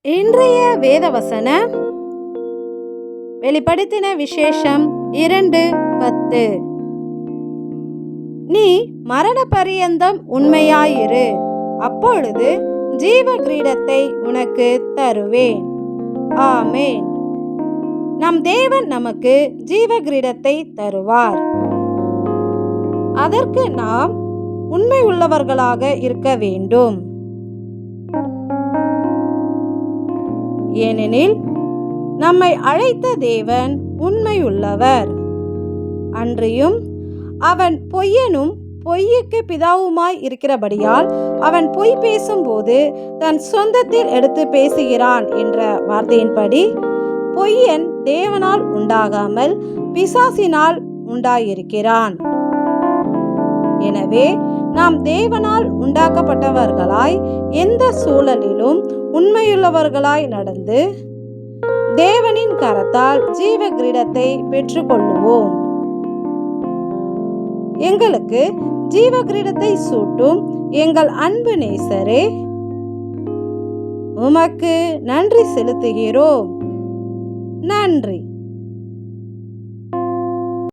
இன்றைய வேதவசன வெளிப்படுத்தின விசேஷம் இரண்டு பத்து. நீ மரண பரியந்தம் உண்மையாயிரு அப்பொழுது ஜீவ கிரீடத்தை உனக்கு தருவேன். ஆமேன். நம் தேவன் நமக்கு ஜீவ கிரீடத்தை தருவார். அதற்கு நாம் உண்மை உள்ளவர்களாக இருக்க வேண்டும். ஏனெனில் நம்மை அழைத்த தேவன் உண்மையுள்ளவர். அன்றியும் அவன் பொய்யனும் பொய்யுக்கு பிதாவுமாய் இருக்கிறபடியால் அவன் பொய் பேசும்போது தன் சொந்தத்தில் எடுத்து பேசுகிறான் என்ற வார்த்தையின்படி பொய்யன் தேவனால் உண்டாகாமல் பிசாசினால் உண்டாயிருக்கிறான். எனவே நாம் தேவனால் உண்டாக்கப்பட்டவர்களாய் எந்த சூழலிலும் உண்மையுள்ளவர்களாய் நடந்து தேவனின் கரத்தால் ஜீவ கிரீடத்தை பெற்றுக்கொள்ளுவோம். எங்களுக்கு ஜீவ கிரீடத்தை சூட்டும் எங்கள் அன்பு நேசரே உமக்கு நன்றி செலுத்துகிறோம். நன்றி.